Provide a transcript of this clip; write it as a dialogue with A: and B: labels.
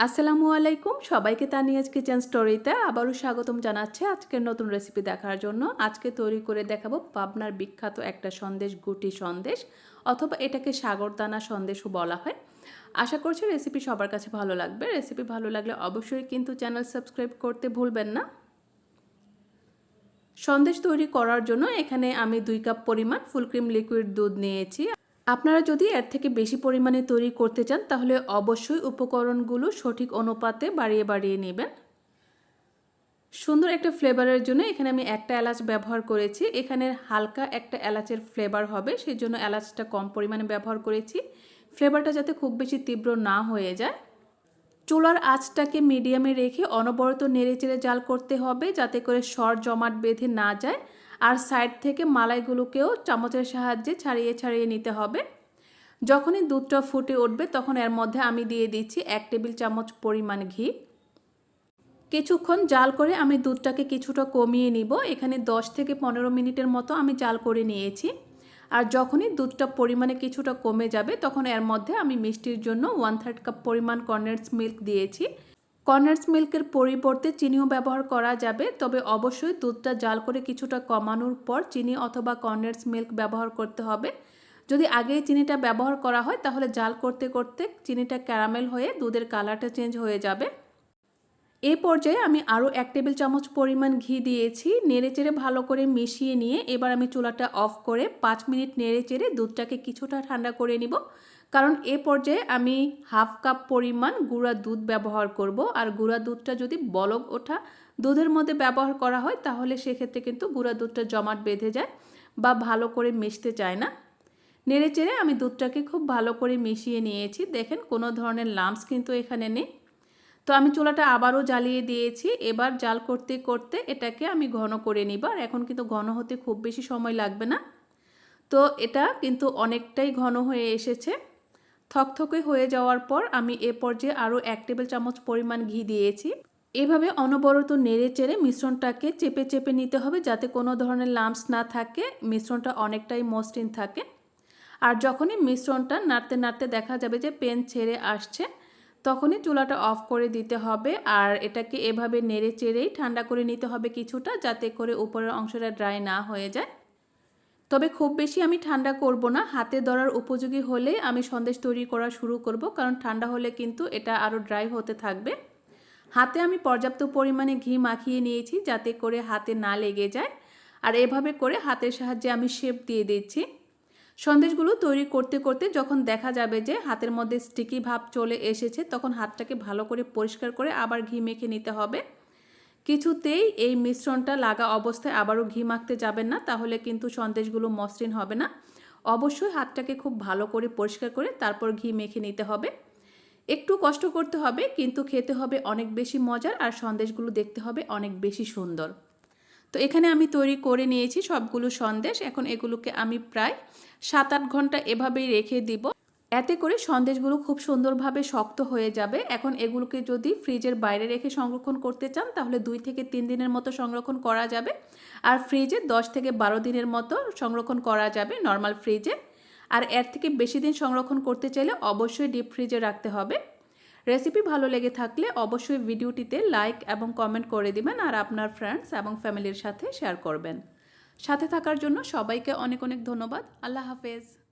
A: আসসালামু আলাইকুম। সবাইকে তানিয়াজ কিচেন স্টোরিতে আবারও স্বাগতম জানাচ্ছে আজকের নতুন রেসিপি দেখার জন্য। আজকে তৈরি করে দেখাবো পাবনার বিখ্যাত একটা সন্দেশ, গুটি সন্দেশ, অথবা এটাকে সাগরদানা সন্দেশও বলা হয়। আশা করছি রেসিপি সবার কাছে ভালো লাগবে। রেসিপি ভালো লাগলে অবশ্যই কিন্তু চ্যানেল সাবস্ক্রাইব করতে ভুলবেন না। সন্দেশ তৈরি করার জন্য এখানে আমি দুই কাপ পরিমাণ ফুল ক্রিম লিকুইড দুধ নিয়েছি। আপনারা যদি এর থেকে বেশি পরিমাণে তৈরি করতে চান, তাহলে অবশ্যই উপকরণগুলো সঠিক অনুপাতে বাড়িয়ে বাড়িয়ে নেবেন। সুন্দর একটা ফ্লেভারের জন্য এখানে আমি একটা এলাচ ব্যবহার করেছি। এখানে হালকা একটা এলাচের ফ্লেভার হবে সেই জন্য এলাচটা কম পরিমাণে ব্যবহার করেছি। ফ্লেভারটা যাতে খুব বেশি তীব্র না হয়ে যায়। চুলার আঁচটাকে মিডিয়ামে রেখে অনবরত নেড়েচেড়ে জাল করতে হবে, যাতে করে সর জমাট বেঁধে না যায়। আর সাইড থেকে মালাইগুলোকেও চামচের সাহায্যে ছাড়িয়ে ছাড়িয়ে নিতে হবে। যখনই দুধটা ফুটে উঠবে, তখন এর মধ্যে আমি দিয়ে দিচ্ছি এক টেবিল চামচ পরিমাণ ঘি। কিছুক্ষণ জাল করে আমি দুধটাকে কিছুটা কমিয়ে নিব। এখানে 10 থেকে পনেরো মিনিটের মতো আমি জাল করে নিয়েছি। আর যখনই দুধটা পরিমাণে কিছুটা কমে যাবে, তখন এর মধ্যে আমি মিষ্টির জন্য ওয়ান থার্ড কাপ পরিমাণ কর্নেটস মিল্ক দিয়েছি। কর্নার্স মিল্কের পরিবর্তে চিনিও ব্যবহার করা যাবে, তবে অবশ্যই দুধটা জাল করে কিছুটা কমানোর পর চিনি অথবা কর্নার্স মিল্ক ব্যবহার করতে হবে। যদি আগেই চিনিটা ব্যবহার করা হয়, তাহলে জাল করতে করতে চিনিটা ক্যারামেল হয়ে দুধের কালারটা চেঞ্জ হয়ে যাবে। এই পর্যায়ে আমি আরও এক টেবিল চামচ পরিমাণ ঘি দিয়েছি নেড়ে চেড়ে ভালো করে মিশিয়ে নিয়ে এবার আমি চুলাটা অফ করে পাঁচ মিনিট নেড়ে চেড়ে দুধটাকে কিছুটা ঠান্ডা করে নিব। কারণ এ পর্যায়ে আমি হাফ কাপ পরিমাণ গুঁড়া দুধ ব্যবহার করব। আর গুঁড়া দুধটা যদি বলক ওঠা দুধের মধ্যে ব্যবহার করা হয়, তাহলে সেক্ষেত্রে কিন্তু গুঁড়া দুধটা জমাট বেঁধে যায় বা ভালো করে মিশতে চায় না। নেড়ে চেড়ে আমি দুধটাকে খুব ভালো করে মিশিয়ে নিয়েছি। দেখেন কোনো ধরনের লাম্পস কিন্তু এখানে নেই। তো আমি চুলাটা আবারও জ্বালিয়ে দিয়েছি। এবার জাল করতে করতে এটাকে আমি ঘন করে নিব। আর এখন কিন্তু ঘন হতে খুব বেশি সময় লাগবে না। তো এটা কিন্তু অনেকটাই ঘন হয়ে এসেছে। থকথকে হয়ে যাওয়ার পর আমি এ পর্যায়ে আরও এক টেবিল চামচ পরিমাণ ঘি দিয়েছি। এভাবে অনবরত নেড়ে চেড়ে মিশ্রণটাকে চেপে চেপে নিতে হবে যাতে কোনো ধরনের লাম্পস না থাকে, মিশ্রণটা অনেকটাই মসৃণ থাকে। আর যখনই মিশ্রণটা নাড়তে নাড়তে দেখা যাবে যে পেন ছেড়ে আসছে, তখনই চুলাটা অফ করে দিতে হবে। আর এটাকে এভাবে নেড়ে চেড়েই ঠান্ডা করে নিতে হবে কিছুটা যাতে করে উপরের অংশটা ড্রাই না হয়ে যায়। তবে খুব বেশি আমি ঠান্ডা করব না। হাতে ধরার উপযোগী হলে আমি সন্দেশ তৈরি করা শুরু করব, কারণ ঠান্ডা হলে কিন্তু এটা আরও ড্রাই হতে থাকবে। হাতে আমি পর্যাপ্ত পরিমাণে ঘি মাখিয়ে নিয়েছি যাতে করে হাতে না লেগে যায়। আর এভাবে করে হাতের সাহায্যে আমি শেপ দিয়ে দিচ্ছি। সন্দেশগুলো তৈরি করতে করতে যখন দেখা যাবে যে হাতের মধ্যে স্টিকি ভাব চলে এসেছে, তখন হাতটাকে ভালো করে পরিষ্কার করে আবার ঘি মেখে নিতে হবে। কিছুতেই এই মিশ্রণটা লাগা অবস্থায় আবারও ঘি মাখতে যাবেন না, তাহলে কিন্তু সন্দেশগুলো মসৃণ হবে না। অবশ্যই হাতটাকে খুব ভালো করে পরিষ্কার করে তারপর ঘি মেখে নিতে হবে। একটু কষ্ট করতে হবে, কিন্তু খেতে হবে অনেক বেশি মজার আর সন্দেশগুলো দেখতে হবে অনেক বেশি সুন্দর। তো এখানে আমি তৈরি করে নিয়েছি সবগুলো সন্দেশ, এখন এগুলোকে আমি প্রায় সাত আট ঘণ্টা এভাবেই রেখে দিব। এতে করে সন্দেশগুলো খুব সুন্দরভাবে শক্ত হয়ে যাবে। এখন এগুলোকে যদি ফ্রিজের বাইরে রেখে সংরক্ষণ করতে চান, তাহলে দুই থেকে তিন দিনের মতো সংরক্ষণ করা যাবে। আর ফ্রিজে দশ থেকে বারো দিনের মতো সংরক্ষণ করা যাবে নর্মাল ফ্রিজে। আর এর থেকে বেশি দিন সংরক্ষণ করতে চাইলে অবশ্যই ডিপ ফ্রিজে রাখতে হবে। রেসিপি ভালো লেগে থাকলে অবশ্যই ভিডিওটিতে লাইক এবং কমেন্ট করে দিবেন আর আপনার ফ্রেন্ডস এবং ফ্যামিলির সাথে শেয়ার করবেন। সাথে থাকার জন্য সবাইকে অনেক অনেক ধন্যবাদ। আল্লাহ হাফেজ।